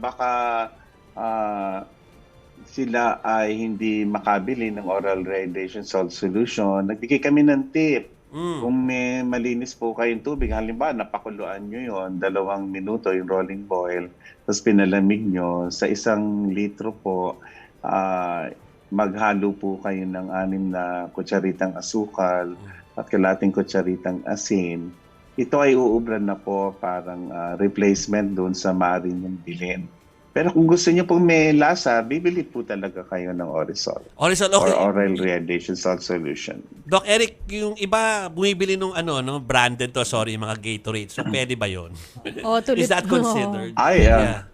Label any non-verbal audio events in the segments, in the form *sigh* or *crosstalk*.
baka ah, sila ay hindi makabili ng oral radiation salt solution, nagbigay kami ng tip. Mm. Kung may malinis po kayong tubig, halimbawa napakuluan nyo yon dalawang minuto yung rolling boil, tapos pinalamig nyo, sa isang litro po, ah, maghalo po kayo ng anim na kutsaritang asukal at kalating kutsaritang asin. Ito ay uubran na po parang ah, replacement doon sa maaring yung bilhin. Pero kung gusto niyo pong may lasa, bibili po talaga kayo ng Orisol Orisol, okay. or oral radiation salt solution. Doc Eric, yung iba bumibili nung ano, no, branded to, sorry, mga Gatorade. So, *laughs* pwede ba yun? Oh, tuloy- Is that considered? Ay, ah. Yeah.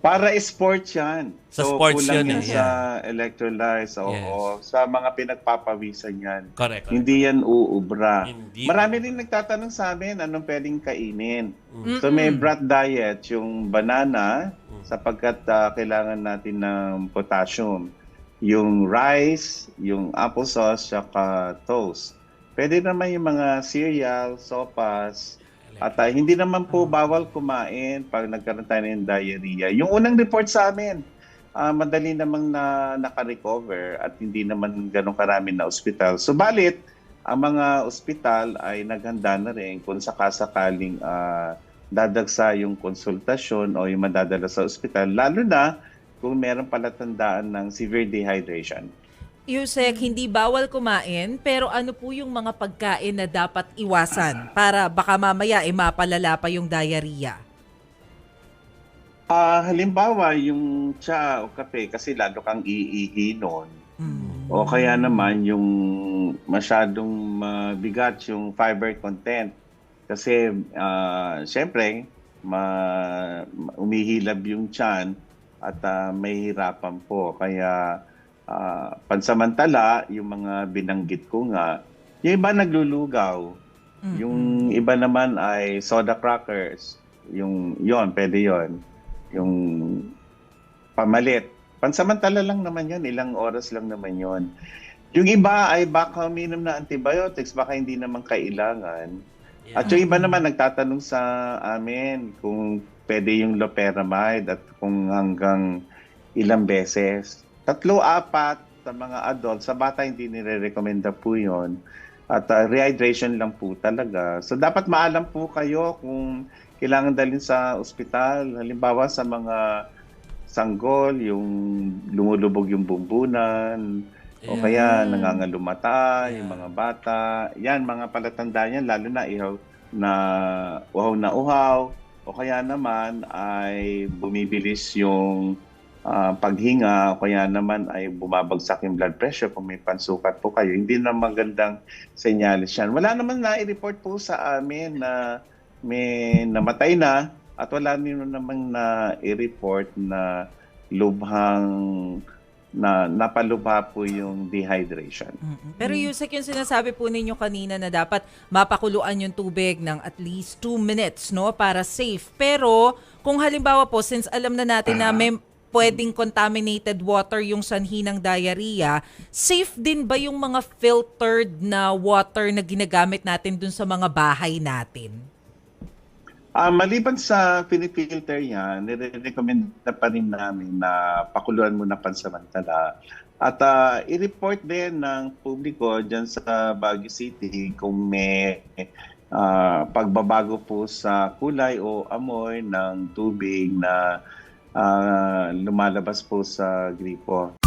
Para sports yan. Sa so, sports kulang yun yan eh, sa electrolytes. Oo, Yes. sa mga pinagpapawisan yan. Correct. correct. Hindi yan uubra. Hindi. Marami rin nagtatanong sa amin anong pwedeng kainin. Mm. So may brat diet, yung banana, Mm. sapagkat ah, kailangan natin ng potassium. Yung rice, yung applesauce, saka toast. Pwede naman yung mga cereal, sopas, at ah, hindi naman po bawal kumain pag nagkaroon tayo ng diarrhea. Yung unang report sa amin, ah, madali namang na naka-recover at hindi naman ganun karami na ospital. Subalit, ang mga ospital ay naghanda na rin kung sakasakaling ah, dadagsa yung konsultasyon o yung madadala sa ospital, lalo na kung meron palatandaan ng severe dehydration. Yusek, hindi bawal kumain, pero ano po yung mga pagkain na dapat iwasan para baka mamaya eh, mapalala pa yung diarrhea? Ah, halimbawa, yung tsa o kape, kasi lalo kang iihi nun. Mm. O kaya naman yung masyadong mabigat yung fiber content. Kasi ah, syempre, ma, umihilab yung tiyan at ah, may hirapan po. Kaya ah, pansamantala, yung mga binanggit ko nga, yung iba naglulugaw. Mm. Yung iba naman ay soda crackers. Yung yon, pwede yon. Yung pamalit. Pansamantala lang naman yon, ilang oras lang naman yon. Yung iba ay baka uminom na antibiotics, baka hindi naman kailangan. At yung iba naman nagtatanong sa amin kung pwede yung loperamide at kung hanggang ilang beses. Tatlo, apat sa mga adult. Sa bata hindi nire-recommenda po yon At uh, rehydration lang po talaga. So dapat maalam po kayo kung kailangan dalhin sa ospital. Halimbawa sa mga sanggol, yung lumulubog yung bumbunan, o Yeah. kaya nangangalumata, yung Yeah. mga bata. Yan, mga palatandaan yan, lalo na ihaw na uhaw na uhaw. O kaya naman ay bumibilis yung ah, paghinga, o kaya naman ay bumabagsak yung blood pressure kung may pansukat po kayo. Hindi na magandang senyales yan. Wala naman na i-report po sa amin na may namatay na at wala nyo namang na i-report na lubhang na napalubha po yung dehydration. Mm-mm. Pero Yusek, yung sinasabi po ninyo kanina na dapat mapakuluan yung tubig ng at least 2 minutes, no? Para safe. Pero kung halimbawa po, since alam na natin na may pwedeng contaminated water yung sanhi ng diarrhea, safe din ba yung mga filtered na water na ginagamit natin dun sa mga bahay natin? Ah, maliban sa pinifilter yan, nire-recommend na pa rin namin na pakuluan muna pansamantala. At ah, i-report din ng publiko dyan sa Baguio City kung may ah, pagbabago po sa kulay o amoy ng tubig na ah, lumalabas po sa gripo.